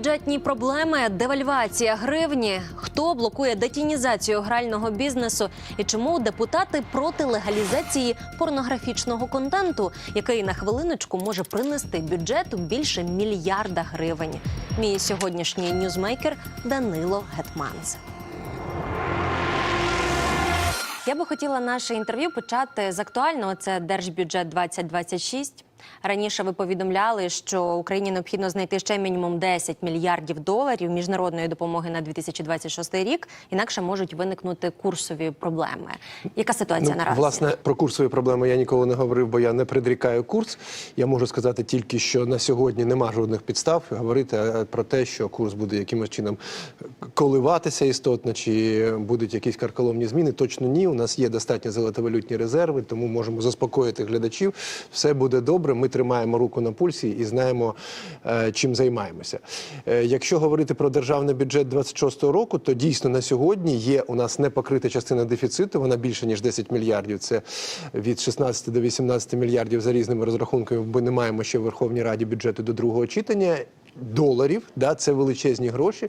Бюджетні проблеми, девальвація гривні. Хто блокує детінізацію грального бізнесу і чому депутати проти легалізації порнографічного контенту, який на хвилиночку може принести бюджету більше мільярда гривень? Мій сьогоднішній ньюзмейкер Данило Гетманц. Я би хотіла наше інтерв'ю почати з актуального. Це держбюджет 2026. Раніше ви повідомляли, що Україні необхідно знайти ще мінімум 10 мільярдів доларів міжнародної допомоги на 2026 рік, інакше можуть виникнути курсові проблеми. Яка ситуація наразі? Ну, Власне, про курсові проблеми я ніколи не говорив, бо я не предрікаю курс. Я можу сказати тільки, що на сьогодні нема жодних підстав говорити е, про те, що курс буде якимось чином коливатися істотно, чи будуть якісь карколомні зміни. Точно ні. У нас є достатньо золотовалютні резерви, тому можемо заспокоїти глядачів. Все буде добре. Ми тримаємо руку на пульсі і знаємо, е, чим займаємося. Е, Якщо говорити про державний бюджет 26-го року, то дійсно на сьогодні є у нас непокрита частина дефіциту. Вона більше ніж 10 мільярдів. Це від 16 до 18 мільярдів за різними розрахунками. Бо не маємо ще в Верховній Раді бюджету до другого читання. Доларів, да, це величезні гроші.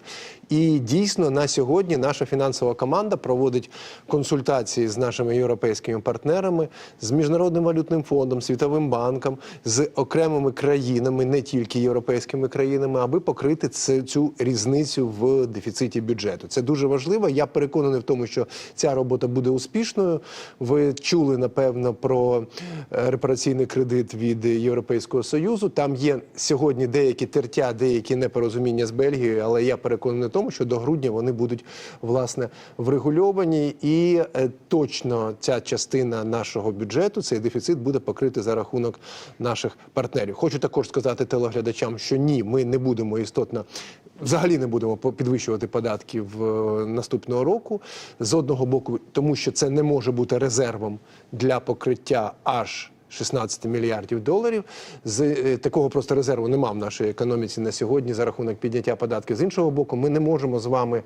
І дійсно на сьогодні наша фінансова команда проводить консультації з нашими європейськими партнерами, з міжнародним валютним фондом, світовим банком, з окремими країнами, не тільки європейськими країнами, аби покрити це, цю різницю в дефіциті бюджету. Це дуже важливо. Я переконаний в тому, що ця робота буде успішною. Ви чули напевно про е, репараційний кредит від Європейського союзу. Там є сьогодні деякі тертя, деякі непорозуміння з Бельгією, але я переконаний в тому, що до грудня вони будуть власне врегульовані, і е, точно ця частина нашого бюджету, цей дефіцит буде покрити за рахунок наших партнерів. Хочу також сказати телеглядачам, що ні, ми не будемо істотно. Взагалі не будемо підвищувати податки в е, наступного року з одного боку, тому що це не може бути резервом для покриття аж 16 мільярдів доларів. З е, такого просто резерву нема в нашій економіці на сьогодні за рахунок підняття податків. З іншого боку, ми не можемо з вами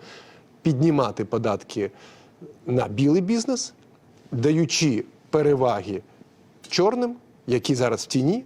піднімати податки на білий бізнес, даючи переваги чорним, які зараз в тіні.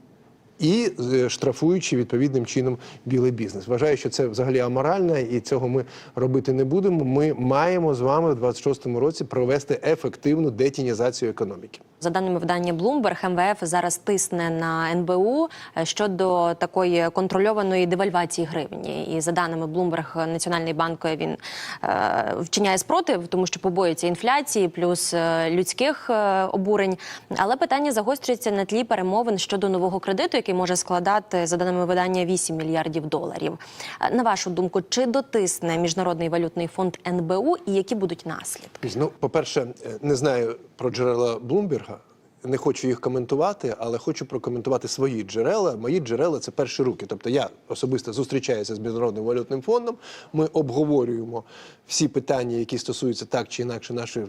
І е, штрафуючи відповідним чином білий бізнес. Вважаю, що це взагалі аморально, і цього ми робити не будемо. Ми маємо з вами в 26-му році провести ефективну детінізацію економіки. За даними видання Bloomberg, МВФ зараз тисне на НБУ е, щодо такої контрольованої девальвації гривні. І за даними Bloomberg, Національний банк він е, вчиняє спротив, тому що побоюється інфляції, плюс е, людських е, обурень. Але питання загострюється на тлі перемовин щодо нового кредиту, який може складати за даними видання 8 мільярдів доларів. Е, На вашу думку, чи дотисне міжнародний валютний фонд НБУ і які будуть наслідки? Ну, по-перше, е, не знаю про джерела Блумберга. Не хочу їх коментувати, але хочу прокоментувати свої джерела. Мої джерела це перші руки. Тобто я особисто зустрічаюся з міжнародним валютним фондом. Ми обговорюємо всі питання, які стосуються так чи інакше нашої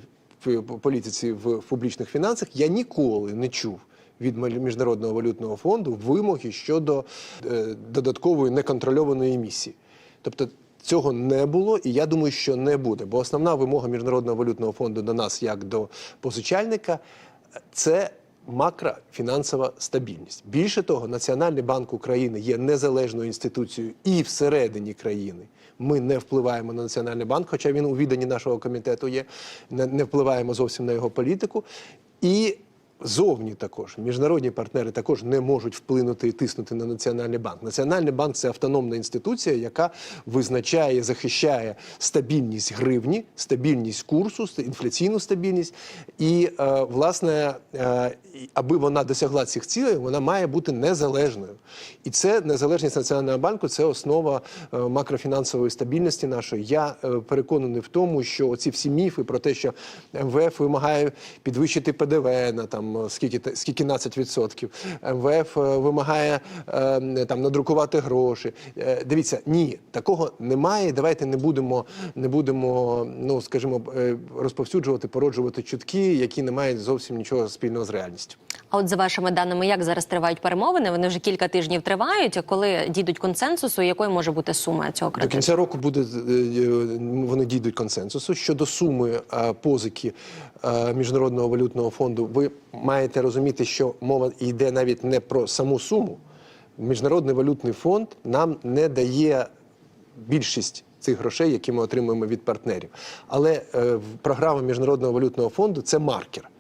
політиці в публічних фінансах. Я ніколи не чув від міжнародного валютного фонду вимоги щодо е, додаткової неконтрольованої емісії. Тобто цього не було, і я думаю, що не буде. Бо основна вимога міжнародного валютного фонду до нас, як до позичальника, це макрофінансова стабільність. Більше того, Національний банк України є незалежною інституцією і всередині країни. Ми не впливаємо на національний банк, хоча він у відданні нашого комітету є. Не впливаємо зовсім на його політику. І Зовні також міжнародні партнери також не можуть вплинути і тиснути на національний банк. Національний банк це автономна інституція, яка визначає, захищає стабільність гривні, стабільність курсу, інфляційну стабільність. І е, власне, е, аби вона досягла цих цілей, вона має бути незалежною. І це незалежність національного банку це основа е, макрофінансової стабільності нашої. Я переконаний в тому, що оці всі міфи про те, що МВФ вимагає підвищити ПДВ на там скільки та- скільки 12%, МВФ е, вимагає е, там надрукувати гроші. Е, Дивіться, ні, такого немає. Давайте не будемо, не будемо, ну скажімо, е, розповсюджувати, породжувати чутки, які не мають зовсім нічого спільного з реальністю. А от за вашими даними, як зараз тривають перемовини? Вони вже кілька тижнів тривають. А Коли дійдуть консенсусу, якою може бути сума цього До кінця року буде е, е, вони дійдуть консенсусу щодо суми е, позики е, міжнародного валютного фонду. Ви маєте розуміти, що мова йде навіть не про саму суму. Міжнародний валютний фонд нам не дає більшість цих грошей, які ми отримуємо від партнерів. Але е, програма Міжнародного валютного фонду це маркер.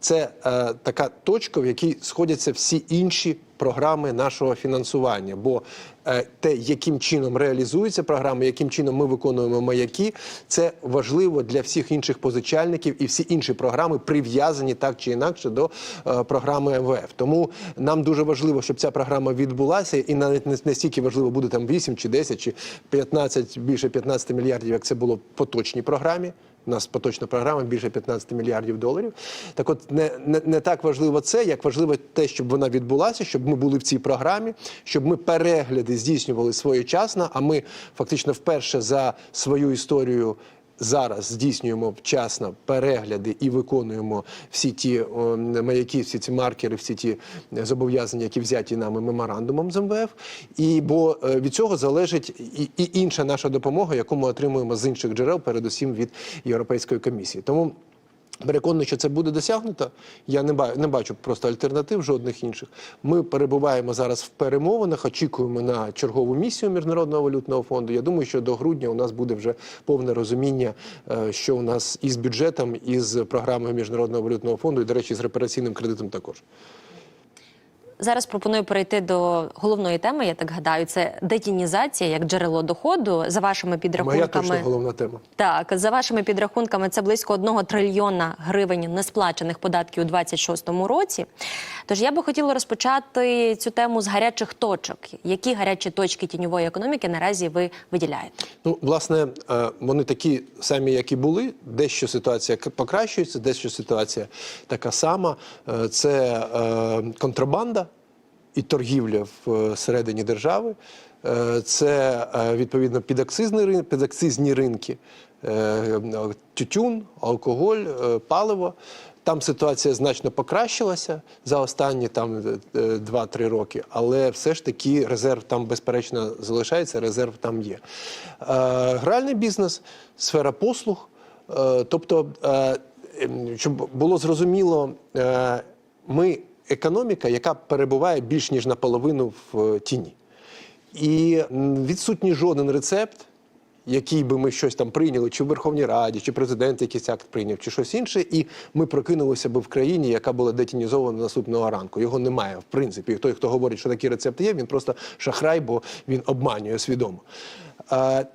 Це е, така точка, в якій сходяться всі інші програми нашого фінансування. Бо е, те, яким чином реалізується програма, яким чином ми виконуємо маяки, це важливо для всіх інших позичальників, і всі інші програми прив'язані так чи інакше до е, програми МВФ. Тому нам дуже важливо, щоб ця програма відбулася, і навіть не стільки важливо буде там 8 чи 10 чи 15, більше 15 мільярдів, як це було в поточній програмі. У нас поточна програма більше 15 мільярдів доларів. Так от не, не, не так важливо це, як важливо те, щоб вона відбулася, щоб ми були в цій програмі, щоб ми перегляди здійснювали своєчасно. А ми фактично вперше за свою історію. Зараз здійснюємо вчасно перегляди і виконуємо всі ті маяки, всі ці маркери, всі ті зобов'язання, які взяті нами меморандумом з МВФ. І бо е, від цього залежить і, і інша наша допомога, яку ми отримуємо з інших джерел, передусім від Європейської комісії. Тому Переконаний, що це буде досягнуто. Я не бачу, не бачу просто альтернатив жодних інших. Ми перебуваємо зараз в перемовинах, очікуємо на чергову місію Міжнародного валютного фонду. Я думаю, що до грудня у нас буде вже повне розуміння, е, що у нас із бюджетом, і з програмою Міжнародного валютного фонду, і, до речі, з репараційним кредитом також. Зараз пропоную перейти до головної теми. Я так гадаю, це детінізація як джерело доходу. За вашими підрахунками Моя точно головна тема. Так, за вашими підрахунками, це близько 1 трильйона гривень несплачених податків у 26-му році. Тож я би хотіла розпочати цю тему з гарячих точок. Які гарячі точки тіньової економіки наразі ви виділяєте? Ну, власне, е, вони такі самі, як і були. Дещо ситуація покращується, дещо ситуація така сама. Е, Це е, контрабанда і торгівля всередині держави. Е, Це е, відповідно підакцизний рин- підакцизні ринки, е, тютюн, алкоголь, е, паливо. Там ситуація значно покращилася за останні там е, е, 2-3 роки, але все ж таки резерв там безперечно залишається, резерв там є. Е, Гральний бізнес, сфера послуг. е, Тобто, е, ем, щоб було зрозуміло, е, ми економіка, яка перебуває більш ніж наполовину в е, тіні. І відсутній жоден рецепт, який би ми щось там прийняли, чи в Верховній Раді, чи президент якийсь акт прийняв, чи щось інше, і ми прокинулися би в країні, яка була детінізована наступного ранку. Його немає, в принципі. І той, хто говорить, що такі рецепти є, він просто шахрай, бо він обманює свідомо. Е,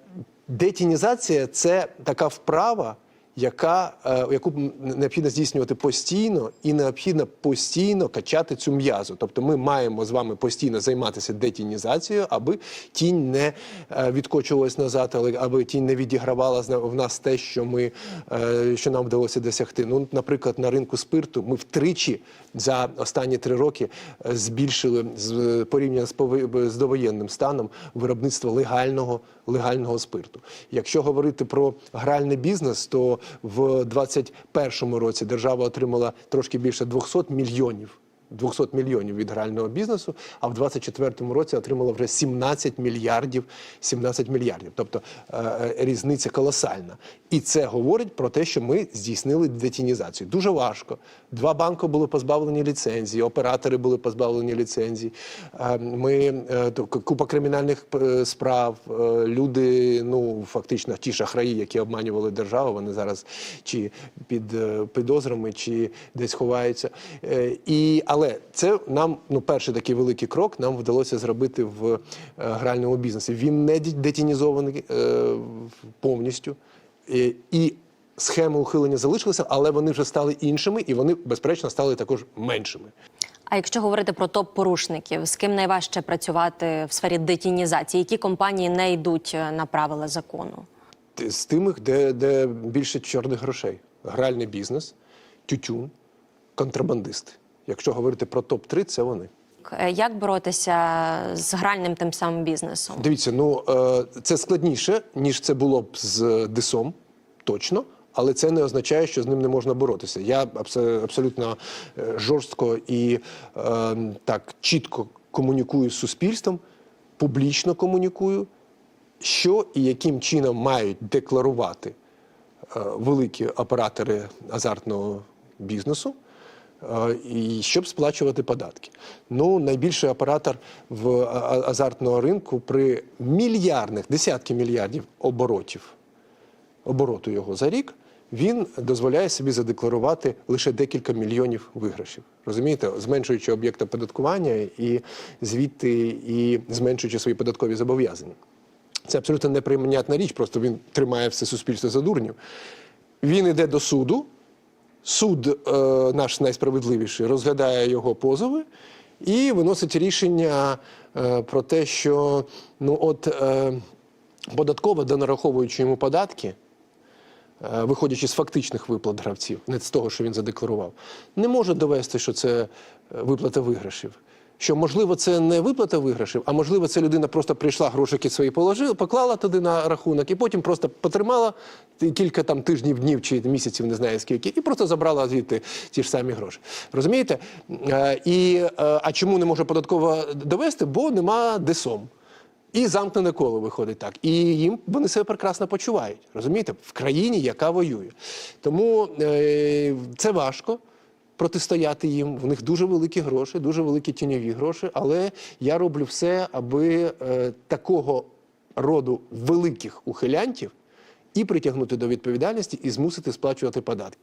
Детінізація це така вправа, яка, е, яку необхідно здійснювати постійно, і необхідно постійно качати цю м'язу. Тобто ми маємо з вами постійно займатися детінізацією, аби тінь не е, відкочувалась назад, але аби тінь не відігравала в нас те, що ми е, що нам вдалося досягти. Ну, наприклад, на ринку спирту ми втричі за останні три роки збільшили порівняно з довоєнним станом виробництво легального легального спирту. Якщо говорити про гральний бізнес, то в 2021 році держава отримала трошки більше 200 мільйонів. 200 мільйонів від грального бізнесу, а в 2024 році отримала вже 17 мільярдів. 17 мільярдів. Тобто е, е, різниця колосальна. І це говорить про те, що ми здійснили детінізацію. Дуже важко. Два банки були позбавлені ліцензії, оператори були позбавлені ліцензій. Е, Ми купа кримінальних справ. Люди, ну фактично, ті шахраї, які обманювали державу, вони зараз чи під підозрами, чи десь ховаються. І але це нам ну перший такий великий крок нам вдалося зробити в е, гральному бізнесі. Він не детінізований е, повністю. І, і схеми ухилення залишилися, але вони вже стали іншими, і вони, безперечно, стали також меншими. А якщо говорити про топ-порушників, з ким найважче працювати в сфері детінізації? Які компанії не йдуть е, на правила закону? З тими, де, де більше чорних грошей: гральний бізнес, тютюн, контрабандисти. Якщо говорити про топ-3, це вони. Е, Як боротися з гральним тим самим бізнесом? Дивіться, ну е, це складніше, ніж це було б з дисом, точно. Але це не означає, що з ним не можна боротися. Я абсолютно е, жорстко і так чітко комунікую з суспільством, публічно комунікую, що і яким чином мають декларувати великі оператори азартного бізнесу. І щоб сплачувати податки. Ну, найбільший оператор в азартного ринку при мільярдних, десятки мільярдів оборотів обороту його за рік, він дозволяє собі задекларувати лише декілька мільйонів виграшів. Розумієте, зменшуючи об'єкт оподаткування і звідти і зменшуючи свої податкові зобов'язання. Це абсолютно неприйнятна річ, просто він тримає все суспільство за дурнів. Він йде до суду, суд, е, наш найсправедливіший, розглядає його позови і виносить рішення е, про те, що ну от е, податкова, донараховуючи йому податки, виходячи з фактичних виплат гравців, не з того, що він задекларував, не може довести, що це виплата виграшів. Що можливо це не виплата виграшів, а можливо, це людина просто прийшла, грошики свої положила, поклала туди на рахунок, і потім просто потримала кілька там тижнів, днів чи місяців, не знаю скільки, і просто забрала звідти ті ж самі гроші. Розумієте? Е, І, е, а чому не може податково довести? Бо нема ДСОМ. І замкнене коло виходить так. І їм вони себе прекрасно почувають. Розумієте, в країні, яка воює. Тому е, це важко протистояти їм. В них дуже великі гроші, дуже великі тіньові гроші. Але я роблю все, аби е, такого роду великих ухилянтів і притягнути до відповідальності, і змусити сплачувати податки.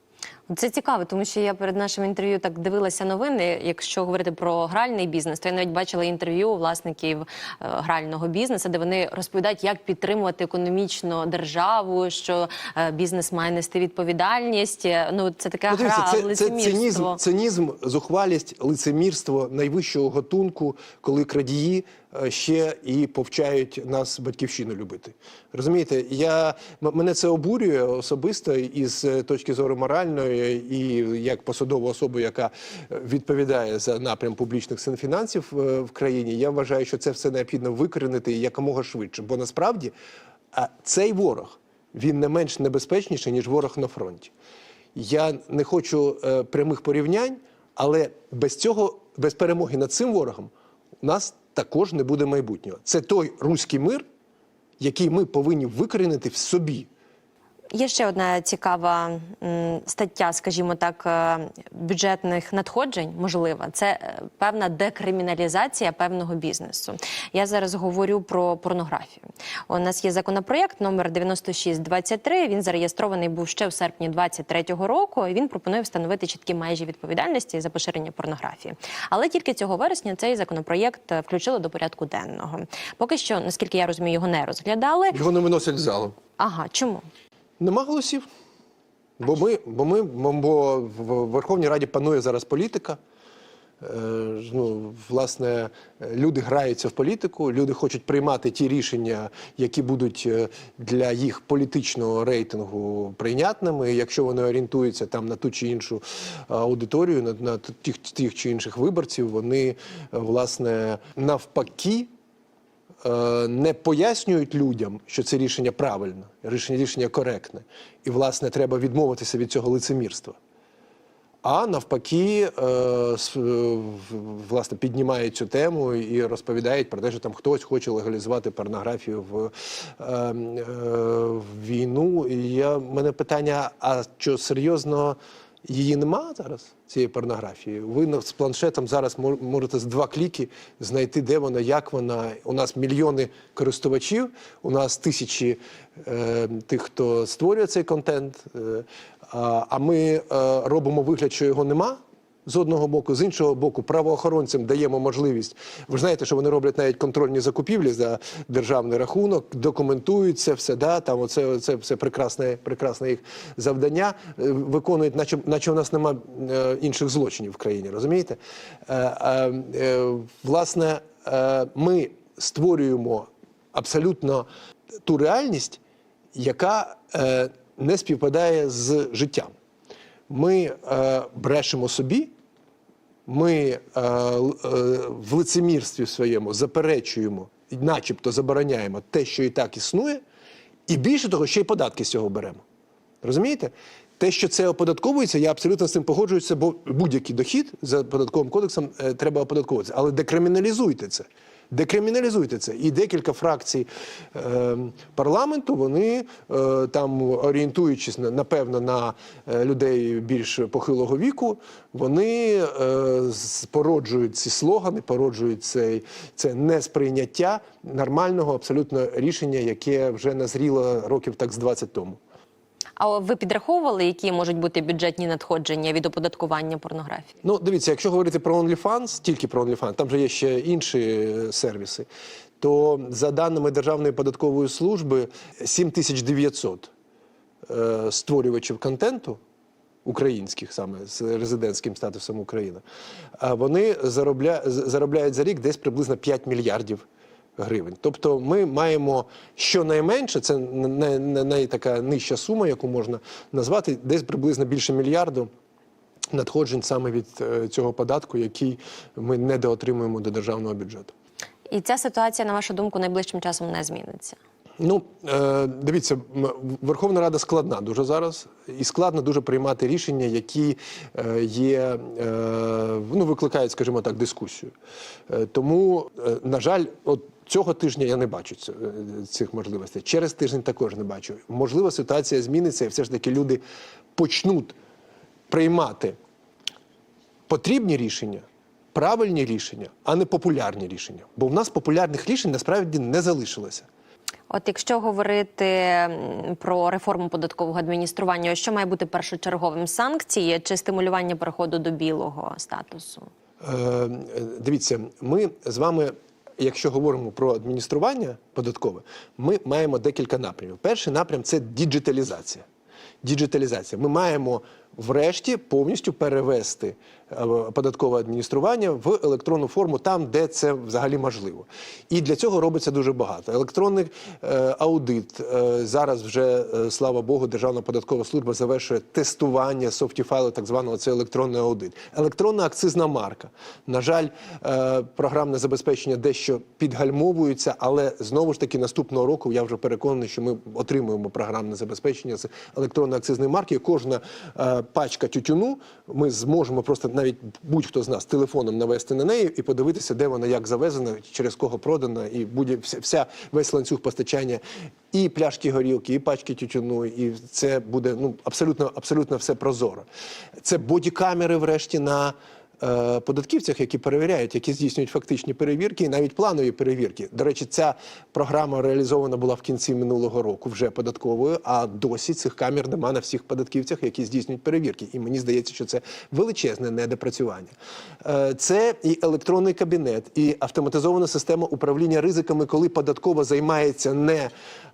Це цікаво, тому що я перед нашим інтерв'ю так дивилася новини. Якщо говорити про гральний бізнес, то я навіть бачила інтерв'ю у власників е, грального бізнесу, де вони розповідають, як підтримувати економічно державу, що е, бізнес має нести відповідальність. Е, Ну це така Ну, дивіться, гра це, це цинізм, цинізм, зухвалість, лицемірство найвищого готунку, коли крадії ще і повчають нас батьківщину любити. Розумієте, я мене це обурює особисто із е, точки зору моральної, і як посадову особу, яка е, відповідає за напрям публічних фінансів е, в країні. Я вважаю, що це все необхідно викорінити якомога швидше, бо насправді цей ворог він не менш небезпечніший, ніж ворог на фронті. Я не хочу е, прямих порівнянь, але без цього, без перемоги над цим ворогом, у нас також не буде майбутнього. Це той руський мир, який ми повинні викорінити в собі. Є ще одна цікава стаття, скажімо так, е, бюджетних надходжень. Можлива це е, певна декриміналізація певного бізнесу. Я зараз говорю про порнографію. У нас є законопроєкт номер 9623, Він зареєстрований був ще в серпні 23-го року. і Він пропонує встановити чіткі межі відповідальності за поширення порнографії. Але тільки цього вересня цей законопроєкт е, включили до порядку денного. Поки що, наскільки я розумію, його не розглядали. Його не виносять з залу. Ага, чому? Нема голосів. Бо ми, бо ми, бо в Верховній Раді панує зараз політика. Е, Ну, власне, люди граються в політику, люди хочуть приймати ті рішення, які будуть е, для їх політичного рейтингу прийнятними. Якщо вони орієнтуються там на ту чи іншу е, аудиторію, на, на тих, тих чи інших виборців, вони е, власне навпаки не пояснюють людям, що це рішення правильне, рішення, рішення коректне, і власне треба відмовитися від цього лицемірства. А навпаки, е, е, власне, піднімають цю тему і розповідають про те, що там хтось хоче легалізувати порнографію в, е, е, в війну. І я, мене питання: а що серйозно її нема зараз, цієї порнографії? Ви з планшетом зараз можете з два кліки знайти, де вона, як вона. У нас мільйони користувачів, у нас тисячі е, тих, хто створює цей контент. Е, а ми е, робимо вигляд, що його нема. З одного боку, з іншого боку, правоохоронцям даємо можливість. Ви знаєте, що вони роблять навіть контрольні закупівлі за державний рахунок, документують це все. Да, там оце, це все прекрасне, прекрасне їх завдання. е, Виконують, наче, наче у нас нема е, інших злочинів в країні. Розумієте? Е, власне, ми створюємо абсолютно ту реальність, яка не співпадає з життям. Ми е, брешемо собі, ми е, е, в лицемірстві своєму заперечуємо, начебто забороняємо те, що і так існує, і більше того, ще й податки з цього беремо. Розумієте? Те, що це оподатковується, я абсолютно з цим погоджуюся, бо будь-який дохід за податковим кодексом е, треба оподатковуватися. Але декриміналізуйте це. Декриміналізуйте це. І декілька фракцій е, парламенту вони е, там, орієнтуючись на напевно на е, людей більш похилого віку, вони е, породжують ці слогани, породжують цей, це несприйняття нормального абсолютно рішення, яке вже назріло років так з 20 тому. А ви підраховували, які можуть бути бюджетні надходження від оподаткування порнографії? Ну, дивіться, якщо говорити про OnlyFans, тільки про OnlyFans, там же є ще інші е, сервіси, то за даними Державної податкової служби 7900 е, створювачів контенту українських саме з резидентським статусом Україна, вони заробля... заробляють за рік десь приблизно 5 мільярдів гривень. Тобто ми маємо щонайменше, це най, най, така нижча сума, яку можна назвати, десь приблизно більше мільярду надходжень саме від е, цього податку, який ми недоотримуємо до державного бюджету. І ця ситуація, на вашу думку, найближчим часом не зміниться. Ну, е, дивіться, Верховна Рада складна дуже зараз, і складно дуже приймати рішення, які е, є, е, ну, викликають, скажімо так, дискусію. Тому, на жаль, от цього тижня я не бачу е, цих можливостей. Через тиждень також не бачу. Можливо, ситуація зміниться, і все ж таки люди почнуть приймати потрібні рішення, правильні рішення, а не популярні рішення. Бо в нас популярних рішень насправді не залишилося. От якщо говорити про реформу податкового адміністрування, що має бути першочерговим санкції чи стимулювання переходу до білого статусу? Е, е, Дивіться, ми з вами, якщо говоримо про адміністрування податкове, ми маємо декілька напрямів. Перший напрям це діджиталізація. Діджиталізація. Ми маємо врешті повністю перевести е, податкове адміністрування в електронну форму там, де це взагалі можливо. І для цього робиться дуже багато. Електронний е, аудит е, зараз вже, е, слава Богу, Державна податкова служба завершує тестування софтіфайлу, так званого це електронний аудит. Електронна акцизна марка. На жаль, е, програмне забезпечення дещо підгальмовується, але знову ж таки наступного року я вже переконаний, що ми отримуємо програмне забезпечення з електронної акцизної марки. Кожна е, пачка тютюну ми зможемо просто навіть будь-хто з нас телефоном навести на неї і подивитися, де вона як завезена, через кого продана, і буде вся, вся весь ланцюг постачання і пляшки горілки, і пачки тютюну, і це буде ну абсолютно абсолютно все прозоро. Це бодікамери, врешті, на податківцях, які перевіряють, які здійснюють фактичні перевірки і навіть планові перевірки. До речі, ця програма реалізована була в кінці минулого року вже податковою, а досі цих камер нема на всіх податківцях, які здійснюють перевірки. І мені здається, що це величезне недопрацювання. Е, Це і електронний кабінет, і автоматизована система управління ризиками, коли податкова займається не Е,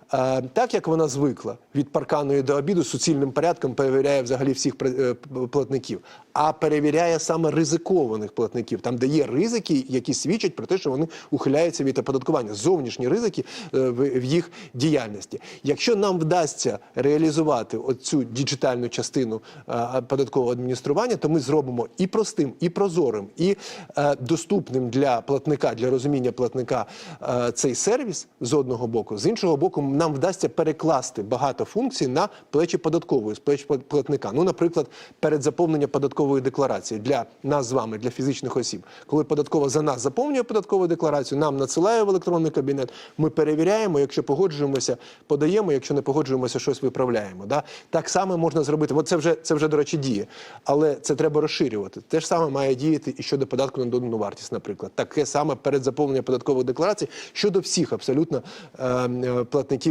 Так як вона звикла від парканої до обіду суцільним порядком перевіряє взагалі всіх е, платників, а перевіряє саме ризикованих платників, там де є ризики, які свідчать про те, що вони ухиляються від оподаткування, зовнішні ризики е, в їх діяльності. Якщо нам вдасться реалізувати оцю діджитальну частину е, податкового адміністрування, то ми зробимо і простим, і прозорим, і е, доступним для платника, для розуміння платника е, цей сервіс з одного боку, з іншого боку, нам вдасться перекласти багато функцій на плечі податкової, з плеч платника. Ну, наприклад, перед заповненням податкової декларації для нас з вами, для фізичних осіб, коли податкова за нас заповнює податкову декларацію, нам надсилає в електронний кабінет. Ми перевіряємо, якщо погоджуємося, подаємо, якщо не погоджуємося, щось виправляємо. Да? Так само можна зробити. От це вже це вже до речі діє, але це треба розширювати. Те ж саме має діяти і щодо податку на додану вартість, наприклад. Таке саме перед заповненням податкової декларації щодо всіх абсолютно е, е, платників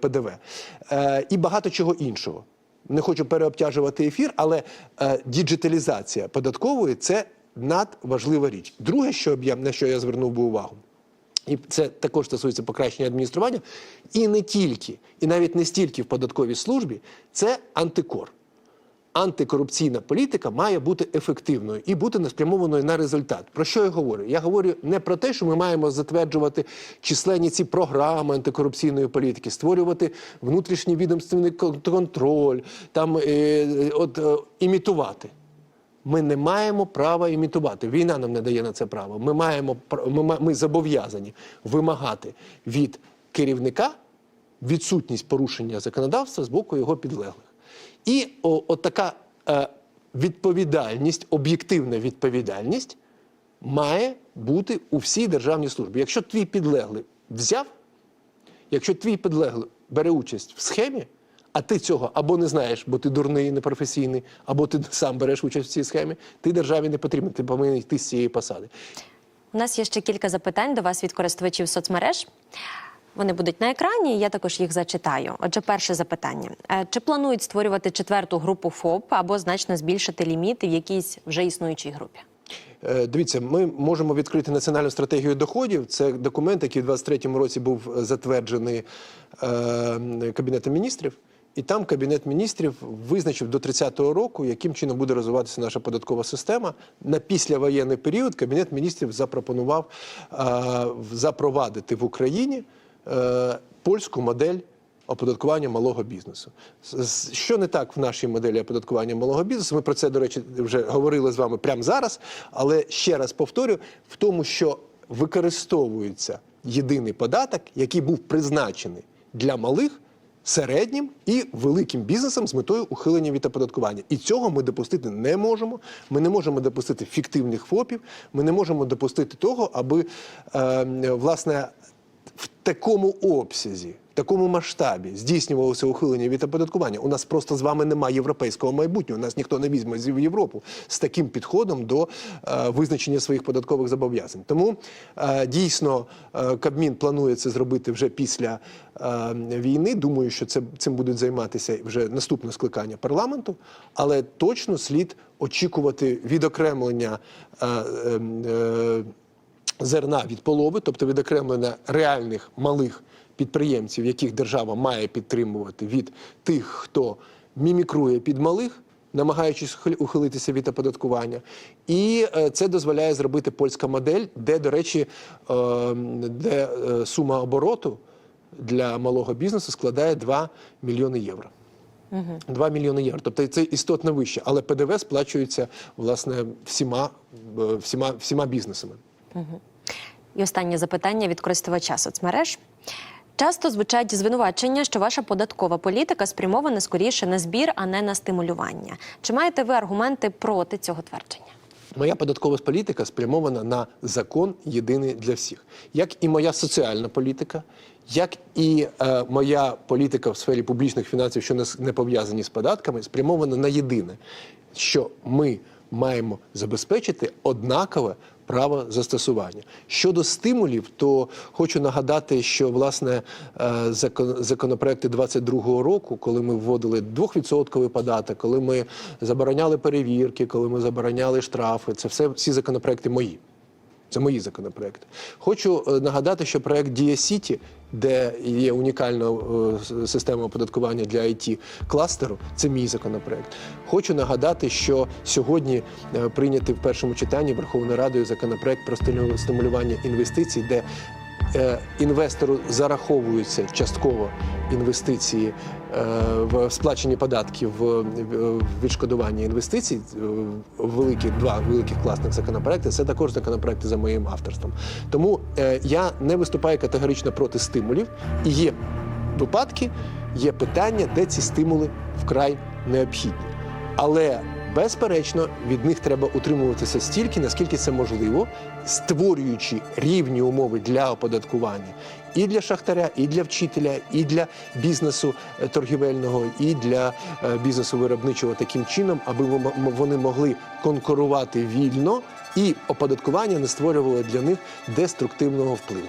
ПДВ е, і багато чого іншого. Не хочу переобтяжувати ефір, але е, діджиталізація податкової це надважлива річ. Друге, що я на що я звернув би увагу. І це також стосується покращення адміністрування, і не тільки, і навіть не стільки в податковій службі, це антикор. Антикорупційна політика має бути ефективною і бути неспрямованою на результат. Про що я говорю? Я говорю не про те, що ми маємо затверджувати численні ці програми антикорупційної політики, створювати внутрішній відомственний контроль, там е, от е, імітувати. Ми не маємо права імітувати. Війна нам не дає на це право. Ми маємо ми, ми зобов'язані вимагати від керівника відсутність порушення законодавства з боку його підлеглих. І о, от така е, відповідальність, об'єктивна відповідальність має бути у всій державній службі. Якщо твій підлеглий взяв, якщо твій підлеглий бере участь в схемі, а ти цього або не знаєш, бо ти дурний, непрофесійний, або ти сам береш участь в цій схемі, ти державі не потрібен, ти повинен йти з цієї посади. У нас є ще кілька запитань до вас від користувачів соцмереж. Вони будуть на екрані, я також їх зачитаю. Отже, перше запитання: Е, чи планують створювати четверту групу ФОП або значно збільшити ліміти в якійсь вже існуючій групі? Е, Дивіться, ми можемо відкрити національну стратегію доходів. Це документ, який в 2023 році був затверджений е, Кабінетом міністрів. І там Кабінет міністрів визначив до 30-го року, яким чином буде розвиватися наша податкова система. На післявоєнний період Кабінет міністрів запропонував е, запровадити в Україні е, польську модель оподаткування малого бізнесу. Що не так в нашій моделі оподаткування малого бізнесу? Ми про це, до речі, вже говорили з вами прямо зараз. Але ще раз повторю: в тому, що використовується єдиний податок, який був призначений для малих. Середнім і великим бізнесом з метою ухилення від оподаткування, і цього ми допустити не можемо. Ми не можемо допустити фіктивних ФОПів. Ми не можемо допустити того, аби е, власне в такому обсязі, в такому масштабі здійснювалося ухилення від оподаткування. У нас просто з вами немає європейського майбутнього. Нас ніхто не візьме в Європу з таким підходом до е, визначення своїх податкових зобов'язань. Тому е, дійсно е, Кабмін планує це зробити вже після е, війни. Думаю, що це цим будуть займатися вже наступне скликання парламенту, але точно слід очікувати відокремлення. Е, е, е, зерна від полови, тобто відокремлення реальних малих підприємців, яких держава має підтримувати від тих, хто мімікрує під малих. Намагаючись ухил- ухилитися від оподаткування, і е, це дозволяє зробити польська модель, де, до речі, е, де е, сума обороту для малого бізнесу складає 2 мільйони євро. 2 мільйони євро. Тобто це істотно вище, але ПДВ сплачується власне всіма, е, всіма, всіма бізнесами. І останнє запитання від користувача соцмереж. Часто звучать звинувачення, що ваша податкова політика спрямована скоріше на збір, а не на стимулювання. Чи маєте ви аргументи проти цього твердження? Моя податкова політика спрямована на закон єдиний для всіх, як і моя соціальна політика, як і е, моя політика в сфері публічних фінансів, що не, не пов'язані з податками, спрямована на єдине, що ми маємо забезпечити однакове право застосування. Щодо стимулів, то хочу нагадати, що власне е, законопроекти 22-го року, коли ми вводили 2% податок, коли ми забороняли перевірки, коли ми забороняли штрафи, це все всі законопроекти мої. Це мої законопроекти. Хочу е, нагадати, що проект Дія Сіті, де є унікальна е, система оподаткування для it кластеру, це мій законопроект. Хочу нагадати, що сьогодні прийняти прийнятий в першому читанні Верховною Радою законопроект про стимулювання інвестицій, де е, інвестору зараховуються частково інвестиції е, в сплачені податків в, відшкодування інвестицій. е, Великі два великих класних законопроекти. Це також законопроекти за моїм авторством. Тому е, я не виступаю категорично проти стимулів і є випадки, є питання, де ці стимули вкрай необхідні. Але безперечно від них треба утримуватися стільки, наскільки це можливо, створюючи рівні умови для оподаткування і для шахтаря, і для вчителя, і для бізнесу е, торгівельного, і для е, бізнесу виробничого таким чином, аби вони могли конкурувати вільно і оподаткування не створювало для них деструктивного впливу.